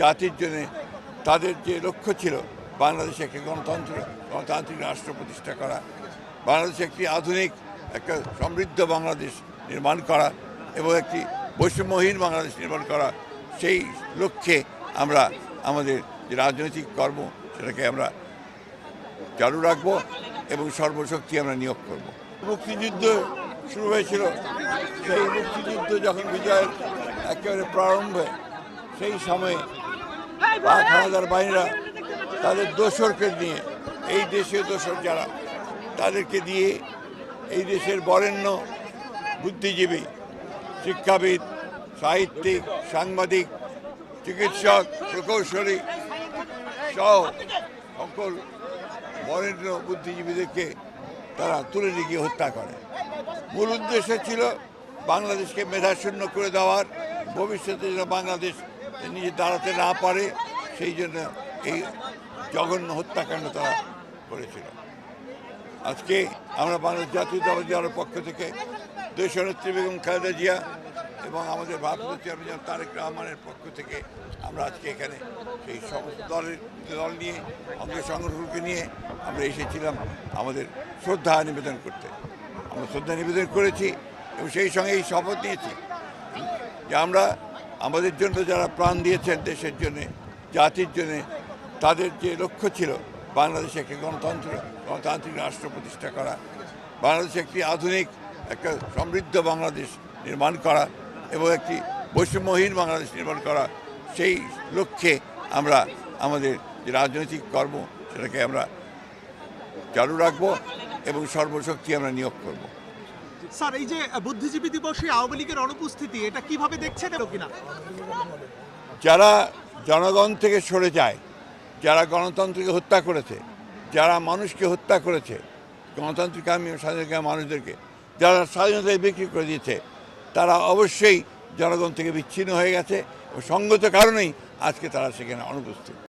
জাতির জন্য তাদের যে লক্ষ্য ছিল, বাংলাদেশে একটি গণতন্ত্র, গণতান্ত্রিক রাষ্ট্র প্রতিষ্ঠা করা, বাংলাদেশে একটি আধুনিক, একটা সমৃদ্ধ বাংলাদেশ নির্মাণ করা এবং একটি বৈষম্যহীন বাংলাদেশ নির্মাণ করা, সেই লক্ষ্যে আমরা আমাদের যে রাজনৈতিক কর্ম সেটাকে আমরা চালু রাখব এবং সর্বশক্তি আমরা নিয়োগ করব। মুক্তিযুদ্ধ শুরু হয়েছিল। সেই মুক্তিযুদ্ধ যখন বিজয়ের একেবারে প্রারম্ভে, সেই সময়ে হানাদার বাহিনীরা তাদের দোসরকে নিয়ে এই দেশীয় দোসর যারা তাদেরকে দিয়ে এই দেশের বরেণ্য বুদ্ধিজীবী শিক্ষাবিদ সাহিত্যিক সাংবাদিক চিকিৎসক প্রকৌশলী সহ সকল বরেণ্য বুদ্ধিজীবীদেরকে তারা তুলে নিয়ে গিয়ে হত্যা করে। মূল উদ্দেশ্য ছিল বাংলাদেশকে মেধাশূন্য করে দেওয়ার ভবিষ্যতে যেন বাংলাদেশ নিজে দাঁড়াতে না পারে, সেই জন্য এই জঘন্য হত্যাকাণ্ড তারা করেছিল। আজকে আমরা বাংলাদেশ জাতীয়তাবাদী দলের পক্ষ থেকে দেশনেত্রী বেগম খালেদা জিয়া এবং আমাদের ভারতীয় চেয়ারম্যান তারেক রহমানের পক্ষ থেকে আমরা আজকে এখানে সেই সমস্ত দলের দল নিয়ে, অঙ্গ সংগঠনকে নিয়ে আমরা এসেছিলাম আমাদের শ্রদ্ধা নিবেদন করতে। আমরা শ্রদ্ধা নিবেদন করেছি এবং সেই সঙ্গে এই শপথ নিয়েছি যে আমরা আমাদের জন্য যারা প্রাণ দিয়েছেন দেশের জন্য, জাতির জন্য, তাদের যে লক্ষ্য ছিল, বাংলাদেশে একটি গণতন্ত্র গণতান্ত্রিক রাষ্ট্র প্রতিষ্ঠা করা, বাংলাদেশে একটি আধুনিক, একটা সমৃদ্ধ বাংলাদেশ নির্মাণ করা এবং একটি বৈষম্যহীন বাংলাদেশ নির্মাণ করা, সেই লক্ষ্যে আমরা আমাদের যে রাজনৈতিক কর্ম, সেটাকে আমরা চালু রাখব এবং সর্বশক্তি আমরা নিয়োগ করব। স্যার, এই যে বুদ্ধিজীবী দিবসে আওয়ামী লীগের অনুপস্থিতি, এটা কীভাবে দেখছেন কিনা? যারা জনগণ থেকে সরে যায়, যারা গণতন্ত্রকে হত্যা করেছে, যারা মানুষকে হত্যা করেছে, গণতান্ত্রিক আমি স্বাধীনতা মানুষদেরকে, যারা স্বাধীনতায় বিক্রি করে দিয়েছে, তারা অবশ্যই জনগণ থেকে বিচ্ছিন্ন হয়ে গেছে ও সঙ্গত কারণেই আজকে তারা সেখানে অনুপস্থিত।